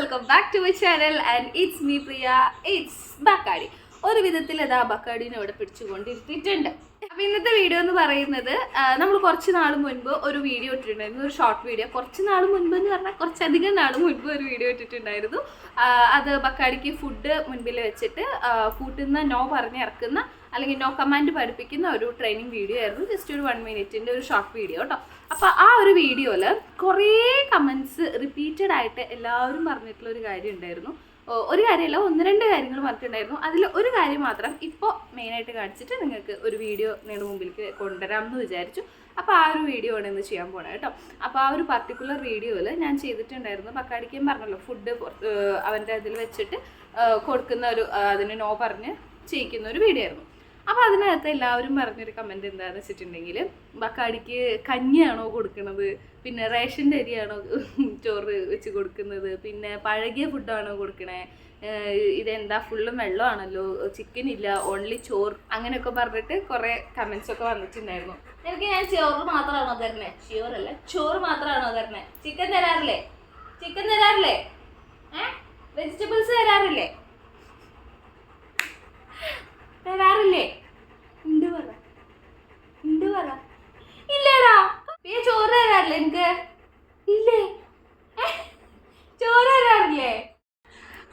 welcome back to my channel and it's me Priya it's Bacardi ഒരു വിധത്തിൽ അത് ആ ബക്കാഡിനെ അവിടെ പിടിച്ചുകൊണ്ടിരുത്തിയിട്ടുണ്ട്. അപ്പൊ ഇന്നത്തെ വീഡിയോ എന്ന് പറയുന്നത് നമ്മൾ കുറച്ച് നാൾ മുൻപ് ഒരു വീഡിയോ ഇട്ടിട്ടുണ്ടായിരുന്നു ഒരു ഷോർട്ട് വീഡിയോ കുറച്ച് നാൾ മുൻപ് എന്ന് പറഞ്ഞാൽ കുറച്ചധികം നാൾ മുൻപ് ഒരു വീഡിയോ ഇട്ടിട്ടുണ്ടായിരുന്നു. അത് ബക്കാടിക്ക് ഫുഡ് മുൻപിൽ വെച്ചിട്ട് കൂട്ടുന്ന നോ പറഞ്ഞ് ഇറക്കുന്ന അല്ലെങ്കിൽ നോ കമാൻഡ് പഠിപ്പിക്കുന്ന ഒരു ട്രെയിനിങ് വീഡിയോ ആയിരുന്നു. ജസ്റ്റ് ഒരു വൺ മിനിറ്റിന്റെ ഒരു ഷോർട്ട് വീഡിയോ കേട്ടോ അപ്പോൾ ആ ഒരു വീഡിയോയിൽ കുറേ കമന്റ്സ് റിപ്പീറ്റഡ് ആയിട്ട് എല്ലാവരും പറഞ്ഞിട്ടുള്ള ഒരു കാര്യം ഉണ്ടായിരുന്നു. ഒരു കാര്യമല്ല ഒന്ന് രണ്ട് കാര്യങ്ങൾ മറക്കുന്നുണ്ടായിരുന്നു അതിൽ ഒരു കാര്യം മാത്രം ഇപ്പോൾ മെയിനായിട്ട് കാണിച്ചിട്ട് നിങ്ങൾക്ക് ഒരു വീഡിയോ നിങ്ങളുടെ മുമ്പിലേക്ക് കൊണ്ടുവരാം എന്ന് വിചാരിച്ചു. അപ്പോൾ ആ ഒരു വീഡിയോ ആണ് ഇന്ന് ചെയ്യാൻ പോണത് കേട്ടോ. അപ്പോൾ ആ ഒരു പർട്ടിക്കുലർ വീഡിയോയിൽ ഞാൻ ചെയ്തിട്ടുണ്ടായിരുന്നു പക്കാടിക്കും പറഞ്ഞല്ലോ ഫുഡ് അവന്റെ അതിൽ വെച്ചിട്ട് കൊടുക്കുന്ന ഒരു അതിന് നോ പറഞ്ഞ് ചെയ്യിക്കുന്ന ഒരു വീഡിയോ ആയിരുന്നു. അപ്പോൾ അതിനകത്ത് എല്ലാവരും പറഞ്ഞൊരു കമന്റ് എന്താണെന്ന് വെച്ചിട്ടുണ്ടെങ്കിൽ ബക്കാടിക്ക് കഞ്ഞിയാണോ കൊടുക്കുന്നത് പിന്നെ റേഷന്റെ അരിയാണോ ചോറ് വെച്ച് കൊടുക്കുന്നത്? പിന്നെ പഴകിയ ഫുഡാണോ കൊടുക്കണേ? ഇതെന്താ? ഫുള്ളും വെള്ളമാണല്ലോ. ചിക്കൻ ഇല്ല ഓൺലി ചോറ്. അങ്ങനെയൊക്കെ പറഞ്ഞിട്ട് കുറേ കമൻസ് ഒക്കെ വന്നിട്ടുണ്ടായിരുന്നു. എനിക്ക് ഞാൻ ചോറ് മാത്രമാണോ തരണേ? ചോറല്ല ചോറ് മാത്രമാണോ തരണേ? ചിക്കൻ തരാറില്ലേ? ചിക്കൻ തരാറില്ലേ? ഏഹ്? വെജിറ്റബിൾസ് തരാറില്ലേ? തരാറില്ലേ ഉണ്ട് പറ. ഉണ്ട് പിന്നെ ചോറ് തരാറില്ലേ എനിക്ക് ഇല്ലേ? ചോറ് തരാറില്ലേ?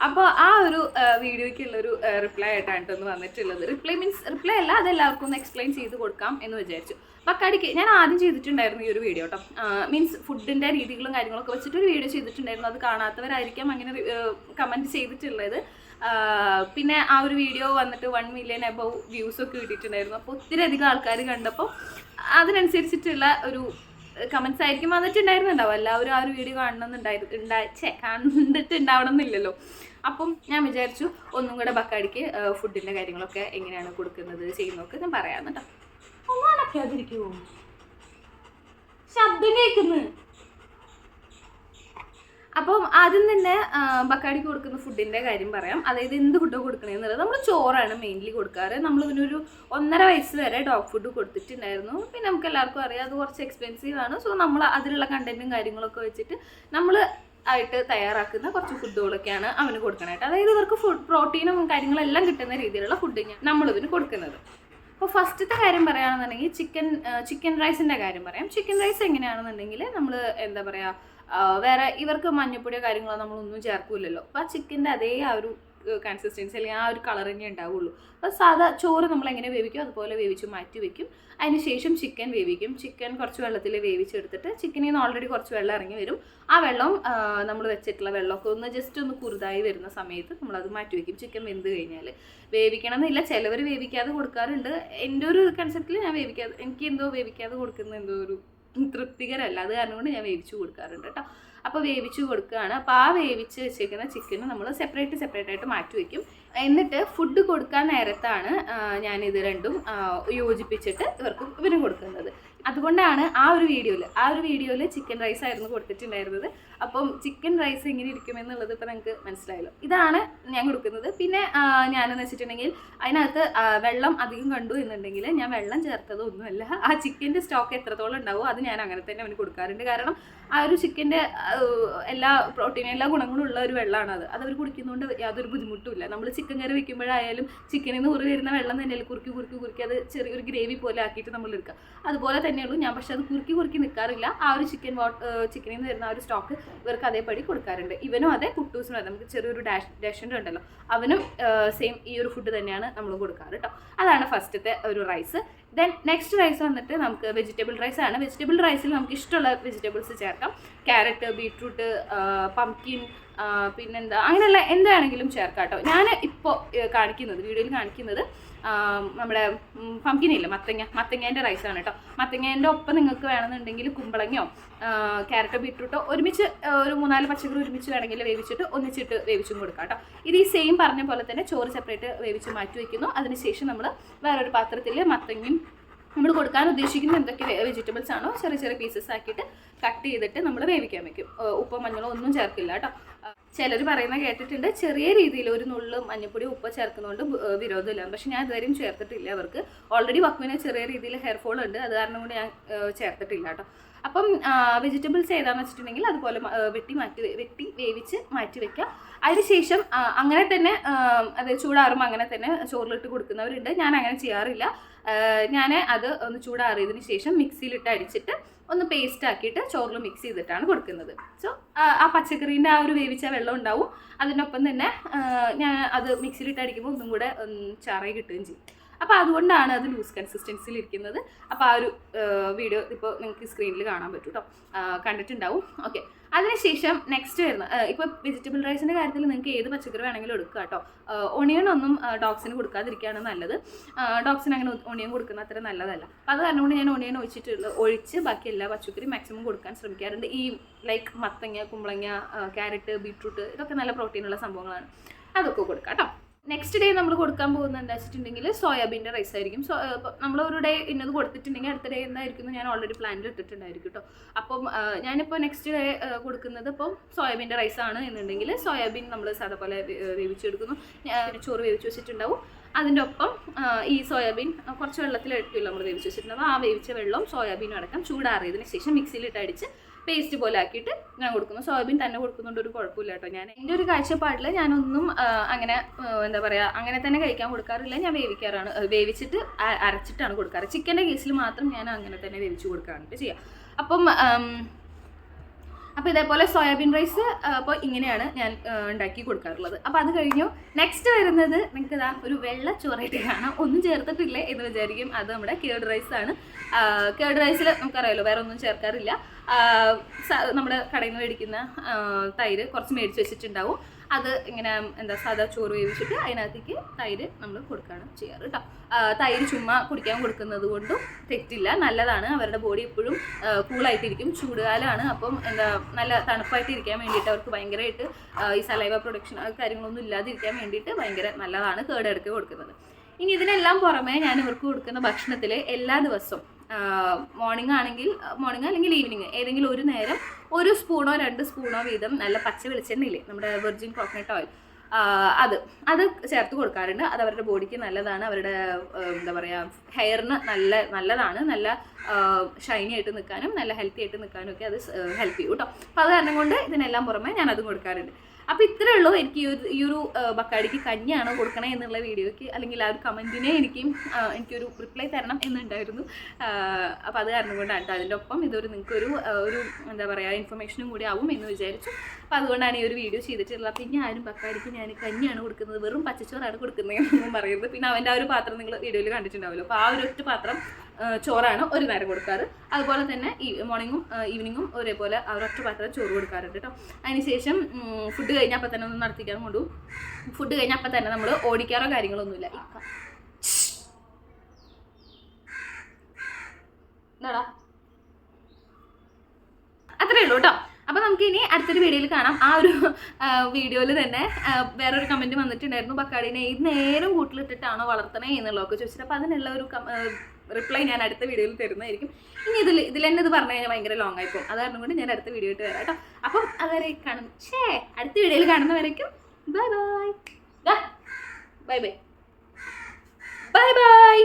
അപ്പോൾ ആ ഒരു വീഡിയോയ്ക്കുള്ള ഒരു റിപ്ലൈ ആയിട്ടാണ് കേട്ടോ വന്നിട്ടുള്ളത്. റിപ്ലൈ മീൻസ് റിപ്ലൈ അല്ല അതെല്ലാവർക്കും ഒന്ന് എക്സ്പ്ലെയിൻ ചെയ്ത് കൊടുക്കാം എന്ന് വിചാരിച്ചു. പക്കാടിക്ക് ഞാൻ ആദ്യം ചെയ്തിട്ടുണ്ടായിരുന്നു ഈ ഒരു വീഡിയോ കേട്ടോ മീൻസ് ഫുഡിന്റെ രീതികളും കാര്യങ്ങളൊക്കെ വെച്ചിട്ട് ഒരു വീഡിയോ ചെയ്തിട്ടുണ്ടായിരുന്നു. അത് കാണാത്തവരായിരിക്കാം അങ്ങനെ കമന്റ് ചെയ്തിട്ടുള്ളത്. പിന്നെ ആ ഒരു വീഡിയോ വന്നിട്ട് വൺ മില്യൺ എബവ് വ്യൂസ് ഒക്കെ കിട്ടിയിട്ടുണ്ടായിരുന്നു. അപ്പോൾ ഒത്തിരി അധികം ആൾക്കാർ കണ്ടപ്പോൾ അതിനനുസരിച്ചിട്ടുള്ള ഒരു കമൻസ് ആയിരിക്കും വന്നിട്ടുണ്ടായിരുന്നുണ്ടാവും. എല്ലാവരും ആ ഒരു വീഡിയോ കാണണമെന്നുണ്ടായിരുന്നു ഉണ്ടാ ഛേ കണ്ടിട്ടുണ്ടാവണം എന്നില്ലല്ലോ അപ്പം ഞാൻ വിചാരിച്ചു ഒന്നും കൂടെ ബക്കാടിക്ക് ഫുഡിന്റെ കാര്യങ്ങളൊക്കെ എങ്ങനെയാണ് കൊടുക്കുന്നത് ചെയ്യുന്നതൊക്കെ ഞാൻ പറയാമെന്നുണ്ടോ. ഒന്നും അടക്കാതിരിക്കുമോ ശബ്ദം കേൾക്കുന്നു. അപ്പം ആദ്യം തന്നെ ബക്കാടിക്ക് കൊടുക്കുന്ന ഫുഡിന്റെ കാര്യം പറയാം. അതായത് എന്ത് ഫുഡ് കൊടുക്കണേന്നുള്ളത് നമ്മൾ ചോറാണ് മെയിൻലി കൊടുക്കാറ്. നമ്മൾ ഇതിനൊരു ഒന്നര വയസ്സ് വരെ ഡോഗ് ഫുഡ് കൊടുത്തിട്ടുണ്ടായിരുന്നു. പിന്നെ നമുക്ക് എല്ലാവർക്കും അറിയാം അത് കുറച്ച് എക്സ്പെൻസീവ് ആണ്. സോ നമ്മൾ അതിലുള്ള കണ്ടന്റും കാര്യങ്ങളൊക്കെ വെച്ചിട്ട് നമ്മൾ ആയിട്ട് തയ്യാറാക്കുന്ന കുറച്ച് ഫുഡുകളൊക്കെയാണ് അവന് കൊടുക്കണായിട്ട് അതായത് ഇവർക്ക് ഫുഡ് പ്രോട്ടീനും കാര്യങ്ങളെല്ലാം കിട്ടുന്ന രീതിയിലുള്ള ഫുഡ് നമ്മളിതിന് കൊടുക്കുന്നത്. അപ്പോൾ ഫസ്റ്റത്തെ കാര്യം പറയുകയാണെന്നുണ്ടെങ്കിൽ ചിക്കൻ ചിക്കൻ റൈസിന്റെ കാര്യം പറയാം. ചിക്കൻ റൈസ് എങ്ങനെയാണെന്നുണ്ടെങ്കിൽ നമ്മൾ എന്താ പറയുക വേറെ ഇവർക്ക് മഞ്ഞപ്പൊടിയോ കാര്യങ്ങളോ നമ്മളൊന്നും ചേർക്കൂലല്ലോ അപ്പോൾ ആ ചിക്കന്റെ അതേ ആ ഒരു കൺസിസ്റ്റൻസി അല്ലെങ്കിൽ ആ ഒരു കളർ തന്നെ ഉണ്ടാവുള്ളൂ. അപ്പോൾ സാധാ ചോറ് നമ്മൾ എങ്ങനെ വേവിക്കും? അതുപോലെ വേവിച്ച് മാറ്റി വെക്കും. അതിന് ശേഷം ചിക്കൻ വേവിക്കും. ചിക്കൻ കുറച്ച് വെള്ളത്തിൽ വേവിച്ചെടുത്തിട്ട് ചിക്കനിൽ നിന്ന് ഓൾറെഡി കുറച്ച് വെള്ളം ഇറങ്ങി വരും. ആ വെള്ളം നമ്മൾ വെച്ചിട്ടുള്ള വെള്ളമൊക്കെ ഒന്ന് ജസ്റ്റ് ഒന്ന് കുറുതായി വരുന്ന സമയത്ത് നമ്മളത് മാറ്റി വെക്കും. ചിക്കൻ വെന്ത് കഴിഞ്ഞാൽ. വേവിക്കണം എന്നില്ല ചിലവർ വേവിക്കാതെ കൊടുക്കാറുണ്ട്. എന്റെ ഒരു കൺസെപ്റ്റിൽ ഞാൻ വേവിക്കാതെ എനിക്ക് എന്തോ വേവിക്കാതെ കൊടുക്കുന്ന എന്തോ ഒരു തൃപ്തികരമല്ല അത് കാരണം കൊണ്ട് ഞാൻ വേവിച്ചു കൊടുക്കാറുണ്ട് കേട്ടോ. അപ്പോൾ വേവിച്ചു കൊടുക്കുകയാണ്. അപ്പോൾ ആ വേവിച്ച് വെച്ചേക്കുന്ന ചിക്കന് നമ്മൾ സെപ്പറേറ്റ് സെപ്പറേറ്റ് ആയിട്ട് മാറ്റി വയ്ക്കും എന്നിട്ട് ഫുഡ് കൊടുക്കാൻ നേരത്താണ് ഞാൻ ഞാനിത് രണ്ടും യോജിപ്പിച്ചിട്ട് ഇവർക്ക് ഇവരും കൊടുക്കുന്നത്. അതുകൊണ്ടാണ് ആ ഒരു വീഡിയോയിൽ ആ ഒരു വീഡിയോയിൽ ചിക്കൻ റൈസ് ആയിരുന്നു കൊടുത്തിട്ടുണ്ടായിരുന്നത്. അപ്പം ചിക്കൻ റൈസ് എങ്ങനെ ഇരിക്കുമെന്നുള്ളത് ഇപ്പോൾ നിങ്ങൾക്ക് മനസ്സിലായല്ലോ. ഇതാണ് ഞാൻ കൊടുക്കുന്നത്. പിന്നെ ഞാനെന്ന് വെച്ചിട്ടുണ്ടെങ്കിൽ അതിനകത്ത് വെള്ളം അധികം കണ്ടു എന്നുണ്ടെങ്കിൽ ഞാൻ വെള്ളം ചേർത്തതൊന്നുമല്ല. ആ ചിക്കന്റെ സ്റ്റോക്ക് എത്രത്തോളം ഉണ്ടാവും അത് ഞാൻ അങ്ങനെ തന്നെ അവന് കൊടുക്കാറുണ്ട്. കാരണം ആ ഒരു ചിക്കന്റെ എല്ലാ പ്രോട്ടീനും എല്ലാ ഗുണങ്ങളും ഉള്ള ഒരു വെള്ളമാണ് അത്. അത് അവർ കുടിക്കുന്നതുകൊണ്ട് യാതൊരു ബുദ്ധിമുട്ടുമില്ല നമ്മൾ ചിക്കൻ കറി വെക്കുമ്പോഴായാലും ചിക്കനിൽ നിന്ന് ഉറി വരുന്ന വെള്ളം തന്നെ കുറുക്കി കുറുക്കി കുറുക്കി അത് ചെറിയൊരു ഗ്രേവി പോലെ ആക്കിയിട്ട് നമ്മൾ എടുക്കുക അതുപോലെ തന്നെയുള്ളൂ ഞാൻ പക്ഷെ അത് കുറുക്കി കുറുക്കി നിൽക്കാറില്ല ആ ഒരു ചിക്കൻ ചിക്കനിൽ നിന്ന് വരുന്ന ആ ഒരു സ്റ്റോക്ക് ഇവർക്ക് അതേപടി കൊടുക്കാറുണ്ട്. ഇവനും അതെ കുട്ടൂസിനും അതെ. നമുക്ക് ചെറിയൊരു ഡാഷ് ഡാഷന്റെ ഉണ്ടല്ലോ. അവനും സെയിം ഈ ഒരു ഫുഡ് തന്നെയാണ് നമ്മൾ കൊടുക്കാറ് കേട്ടോ അതാണ് ഫസ്റ്റത്തെ ഒരു റൈസ് ദെൻ നെക്സ്റ്റ് റൈസ് വന്നിട്ട് നമുക്ക് വെജിറ്റബിൾ റൈസ് ആണ്. വെജിറ്റബിൾ റൈസിൽ നമുക്ക് ഇഷ്ടമുള്ള വെജിറ്റബിൾസ് ചേർക്കാം. ക്യാരറ്റ് ബീട്രൂട്ട് പംകിൻ പിന്നെന്താ? അങ്ങനെയുള്ള എന്താണെങ്കിലും ചേർക്കാം കേട്ടോ ഞാൻ ഇപ്പോൾ കാണിക്കുന്നത് വീഡിയോയിൽ കാണിക്കുന്നത് നമ്മുടെ പമ്പിനില്ല മത്തങ്ങ മത്തങ്ങേന്റെ റൈസാണ് കേട്ടോ മത്തങ്ങേന്റെ ഒപ്പം നിങ്ങൾക്ക് വേണമെന്നുണ്ടെങ്കിൽ കുമ്പളങ്ങയോ ക്യാരറ്റോ ബീട്രൂട്ടോ ഒരുമിച്ച് ഒരു മൂന്നാൽ പച്ചക്കറി ഒരുമിച്ച് വേണമെങ്കിൽ വേവിച്ചിട്ട് ഒന്നിച്ചിട്ട് വേവിച്ചും കൊടുക്കാം കേട്ടോ ഇത് ഈ സെയിം പറഞ്ഞ പോലെ തന്നെ ചോറ് സെപ്പറേറ്റ് വേവിച്ച് മാറ്റി വയ്ക്കുന്നു അതിനുശേഷം നമ്മൾ വേറൊരു പാത്രത്തിൽ മത്തങ്ങയും നമ്മൾ കൊടുക്കാൻ ഉദ്ദേശിക്കുന്ന എന്തൊക്കെ വെജിറ്റബിൾസ് ആണോ ചെറിയ ചെറിയ പീസസ് ആക്കിയിട്ട് കട്ട് ചെയ്തിട്ട് നമ്മൾ വേവിക്കാൻ വെക്കും. ഉപ്പോ മഞ്ഞളോ ഒന്നും ചേർക്കില്ല കേട്ടോ ചിലർ പറയുന്ന കേട്ടിട്ടുണ്ട് ചെറിയ രീതിയിൽ ഒരു നുള്ള് മഞ്ഞപ്പൊടി ഉപ്പ് ചേർക്കുന്നതുകൊണ്ട് വിരോധമില്ല. പക്ഷെ ഞാൻ ഇതുവരെയും ചേർത്തിട്ടില്ല അവർക്ക്. ഓൾറെഡി വക്കുവിന് ചെറിയ രീതിയിൽ ഹെയർ ഫോൾ ഉണ്ട്. അത് കാരണം കൊണ്ട് ഞാൻ ചേർത്തിട്ടില്ല കേട്ടോ. അപ്പം വെജിറ്റബിൾസ് ഏതാണെന്ന് വെച്ചിട്ടുണ്ടെങ്കിൽ അതുപോലെ വെട്ടി മാറ്റി വെട്ടി വേവിച്ച് മാറ്റി വെക്കുക അതിനുശേഷം അങ്ങനെ തന്നെ അത് ചൂടാറുമ്പോൾ അങ്ങനെ തന്നെ ചോറിലിട്ട് കൊടുക്കുന്നവരുണ്ട്. ഞാൻ അങ്ങനെ ചെയ്യാറില്ല. ഞാൻ അത് ഒന്ന് ചൂടാറിയതിന് ശേഷം മിക്സിയിലിട്ട് അടിച്ചിട്ട് ഒന്ന് പേസ്റ്റ് ആക്കിയിട്ട് ചോറിൽ മിക്സ് ചെയ്തിട്ടാണ് കൊടുക്കുന്നത്. സോ ആ പച്ചക്കറീന്റെ ആ ഒരു വേവിച്ച വെള്ളം ഉണ്ടാവും. അതിനൊപ്പം തന്നെ ഞാൻ അത് മിക്സിയിലിട്ട് അടിക്കുമ്പോൾ ഒന്നും കൂടെ ചാറായി കിട്ടുകയും ചെയ്യും. അപ്പോൾ അതുകൊണ്ടാണ് അത് ലൂസ് കൺസിസ്റ്റൻസിയിൽ ഇരിക്കുന്നത്. അപ്പോൾ ആ ഒരു വീഡിയോ ഇപ്പോൾ നിങ്ങൾക്ക് സ്ക്രീനിൽ കാണാൻ പറ്റും കേട്ടോ കണ്ടിട്ടുണ്ടാവും. ഓക്കെ അതിനുശേഷം നെക്സ്റ്റ് വരുന്ന ഇപ്പോൾ വെജിറ്റബിൾ റൈസിന്റെ കാര്യത്തിൽ നിങ്ങൾക്ക് ഏത് പച്ചക്കറി വേണമെങ്കിലും എടുക്കുക കേട്ടോ ഒണിയൻ ഒന്നും ഡോഗ്സിന് കൊടുക്കാതിരിക്കുകയാണ് നല്ലത്. ഡോഗ്സിന് അങ്ങനെ ഒണിയൻ കൊടുക്കുന്ന അത്ര നല്ലതല്ല. അപ്പോൾ അത് കാരണം കൊണ്ട് ഞാൻ ഒണിയൻ ഒഴിച്ചിട്ടുള്ള ഒഴിച്ച് ബാക്കി എല്ലാ പച്ചക്കറി മാക്സിമം കൊടുക്കാൻ ശ്രമിക്കാറുണ്ട്. ഈ ലൈക്ക് മത്തങ്ങ കുമ്പളങ്ങ ക്യാരറ്റ് ബീട്രൂട്ട് ഇതൊക്കെ നല്ല പ്രോട്ടീനുള്ള സംഭവങ്ങളാണ്. അതൊക്കെ കൊടുക്കാം കേട്ടോ നെക്സ്റ്റ് ഡേ നമ്മൾ കൊടുക്കാൻ പോകുന്നത് എന്താ വെച്ചിട്ടുണ്ടെങ്കിൽ സോയാബീന്റെ റൈസ് ആയിരിക്കും. സോ നമ്മൾ ഒരു ഡേ ഇന്നത് കൊടുത്തിട്ടുണ്ടെങ്കിൽ അടുത്ത ഡേ എന്തായിരിക്കും ഞാൻ ഓൾറെഡി പ്ലാനിൽ ഇട്ടിട്ടുണ്ടായിരിക്കും കേട്ടോ. അപ്പം ഞാനിപ്പോൾ നെക്സ്റ്റ് ഡേ കൊടുക്കുന്നത് ഇപ്പം സോയാബീന്റെ റൈസ് ആണ് എന്നുണ്ടെങ്കിൽ സോയാബീൻ നമ്മൾ സാധാ പോലെ വേവിച്ചെടുക്കുന്നു. ചോറ് വേവിച്ച് വെച്ചിട്ടുണ്ടാവും. അതിന്റെ ഒപ്പം ഈ സോയാബീൻ കുറച്ച് കുറച്ച് വെള്ളത്തിലിട്ടില്ല നമ്മൾ വേവിച്ച് വെച്ചിട്ടുണ്ടാവും ആ വേവിച്ച വെള്ളം സോയാബീനും അടക്കം ചൂടാറിയതിന് ശേഷം മിക്സിയിലിട്ട് അടിച്ച് പേസ്റ്റ് പോലെ ആക്കിയിട്ട് ഞാൻ കൊടുക്കുന്നു. സോയാബീൻ തന്നെ കൊടുക്കുന്നുണ്ട് ഒരു കുഴപ്പമില്ല കേട്ടോ ഞാൻ. എന്റെ ഒരു കാഴ്ചപ്പാടിൽ ഞാനൊന്നും അങ്ങനെ എന്താ പറയുക അങ്ങനെ തന്നെ കഴിക്കാൻ കൊടുക്കാറില്ല. ഞാൻ വേവിക്കാറാണ് വേവിച്ചിട്ട് അരച്ചിട്ടാണ് കൊടുക്കാറ്. ചിക്കന്റെ കേസിൽ മാത്രം ഞാൻ അങ്ങനെ തന്നെ വേവിച്ച് കൊടുക്കാറുണ്ട്. ചെയ്യുക അപ്പം അപ്പോൾ ഇതേപോലെ സോയാബീൻ റൈസ് അപ്പോൾ ഇങ്ങനെയാണ് ഞാൻ ഉണ്ടാക്കി കൊടുക്കാറുള്ളത്. അപ്പോൾ അത് കഴിഞ്ഞു. നെക്സ്റ്റ് വരുന്നത് നിങ്ങൾക്ക് ഇതാ ഒരു വെള്ള ചോറായിട്ട് കാണാം. ഒന്നും ചേർത്തിട്ടില്ല എന്ന് വിചാരിക്കും. അത് നമ്മുടെ കേർഡ് റൈസാണ് കേർഡ് റൈസിൽ നമുക്കറിയാമല്ലോ വേറെ ഒന്നും ചേർക്കാറില്ല. നമ്മുടെ കടയിൽ നിന്ന് മേടിക്കുന്ന തൈര് കുറച്ച് മേടിച്ച് വെച്ചിട്ടുണ്ടാവും. അത് ഇങ്ങനെ എന്താ സാധാ ചോറ് വേവിച്ചിട്ട് അതിനകത്തേക്ക് തൈര് നമ്മൾ കൊടുക്കുകയാണ് ചെയ്യാറ് കേട്ടോ തൈര് ചുമ്മാ കുടിക്കാൻ കൊടുക്കുന്നത് കൊണ്ടും തെറ്റില്ല. നല്ലതാണ്. അവരുടെ ബോഡി എപ്പോഴും കൂളായിട്ടിരിക്കും ചൂടുകാലമാണ് അപ്പം എന്താ നല്ല തണുപ്പായിട്ട് ഇരിക്കാൻ വേണ്ടിയിട്ട് അവർക്ക് ഭയങ്കരമായിട്ട് ഈ സലൈവ പ്രൊഡക്ഷൻ കാര്യങ്ങളൊന്നും ഇല്ലാതിരിക്കാൻ വേണ്ടിയിട്ട് ഭയങ്കര നല്ലതാണ് കേടെടുക്കുക കൊടുക്കുന്നത്. ഇനി ഇതിനെല്ലാം പുറമെ ഞാൻ ഇവർക്ക് കൊടുക്കുന്ന ഭക്ഷണത്തിൽ എല്ലാ ദിവസവും മോർണിംഗ് ആണെങ്കിൽ മോർണിംഗ് അല്ലെങ്കിൽ ഈവനിങ് ഏതെങ്കിലും ഒരു നേരം ഒരു സ്പൂണോ രണ്ട് സ്പൂണോ വീതം നല്ല പച്ച വെളിച്ചെണ്ണയില്ലേ നമ്മുടെ വെർജിൻ കോക്കനട്ട് ഓയിൽ അത് അത് ചേർത്ത് കൊടുക്കാറുണ്ട്. അത് അവരുടെ ബോഡിക്ക് നല്ലതാണ്. അവരുടെ എന്താ പറയുക ഹെയറിന് നല്ല നല്ലതാണ്. നല്ല ഷൈനി ആയിട്ട് നിൽക്കാനും നല്ല ഹെൽത്തി ആയിട്ട് നിൽക്കാനും ഒക്കെ അത് ഹെൽപ്പ് ചെയ്യും കേട്ടോ. അപ്പോൾ അത് കാരണം കൊണ്ട് ഇതിനെല്ലാം പുറമെ ഞാൻ അതും കൊടുക്കാറുണ്ട്. അപ്പോൾ ഇത്രേ ഉള്ളൂ എനിക്ക് ഈ ഒരു ബക്കാടിക്ക് കഞ്ഞിയാണോ കൊടുക്കണേ എന്നുള്ള വീഡിയോയ്ക്ക് അല്ലെങ്കിൽ ആ ഒരു കമന്റിനെ എനിക്ക് എനിക്കൊരു റിപ്ലൈ തരണം എന്നുണ്ടായിരുന്നു. അപ്പോൾ അത് കാരണം കൊണ്ടാണ് കേട്ടോ അതിന്റെ ഒപ്പം ഇതൊരു നിങ്ങൾക്കൊരു ഒരു എന്താ പറയാ ഇൻഫർമേഷനും കൂടി ആവും എന്ന് വിചാരിച്ചു. അപ്പോൾ അതുകൊണ്ടാണ് ഈ ഒരു വീഡിയോ ചെയ്തിട്ടുള്ളത്. പിന്നെ ആരും ബക്കാടിക്ക് ഞാൻ കഞ്ഞിയാണ് കൊടുക്കുന്നത് വെറും പച്ചച്ചോറാണ് കൊടുക്കുന്നത് എന്നൊന്നും പറയുന്നത്. പിന്നെ അവന്റെ ആ ഒരു പാത്രം നിങ്ങൾ വീഡിയോയിൽ കണ്ടിട്ടുണ്ടാവുമല്ലോ. അപ്പോൾ ആ ഒരു ഒറ്റ പാത്രം ചോറാണ് ഒരു നേരം കൊടുക്കാറ്. അതുപോലെ തന്നെ ഈ മോർണിംഗും ഈവനിങ്ങും ഒരേപോലെ ആ ഒരൊറ്റ പാത്രം ചോറ് കൊടുക്കാറുണ്ട് കേട്ടോ. അതിനുശേഷം ഫുഡ് കഴിഞ്ഞാൽ അപ്പം തന്നെ ഒന്ന് നടത്തിക്കാൻ കൊണ്ടുപോകും ഫുഡ് കഴിഞ്ഞാൽ അപ്പം തന്നെ നമ്മൾ ഓടിക്കാറോ കാര്യങ്ങളൊന്നുമില്ല. അത്രേ ഉള്ളൂ കേട്ടോ. അപ്പോൾ നമുക്ക് ഇനി അടുത്തൊരു വീഡിയോയിൽ കാണാം. ആ ഒരു വീഡിയോയിൽ തന്നെ വേറൊരു കമന്റ് വന്നിട്ടുണ്ടായിരുന്നു. ബക്കാടിനെ ഈ നേരം കൂട്ടിലിട്ടിട്ടാണോ വളർത്തണേ എന്നുള്ളതൊക്കെ ചോദിച്ചിട്ട് അപ്പോൾ അതിനുള്ള ഒരു റിപ്ലൈ ഞാൻ അടുത്ത വീഡിയോയിൽ തരുന്നതായിരിക്കും. ഇനി ഇതിൽ ഇതിൽ തന്നെ ഇത് പറഞ്ഞു കഴിഞ്ഞാൽ ഭയങ്കര ലോങ് ആയിപ്പോൾ അത് കാരണം കൊണ്ട് ഞാൻ അടുത്ത വീഡിയോ ഇട്ട് വരാം കേട്ടോ. അപ്പം അതുവരെ കാണും. ഷേ അടുത്ത വീഡിയോയിൽ കാണുന്നവരേക്കും bye bye bye bye bye bye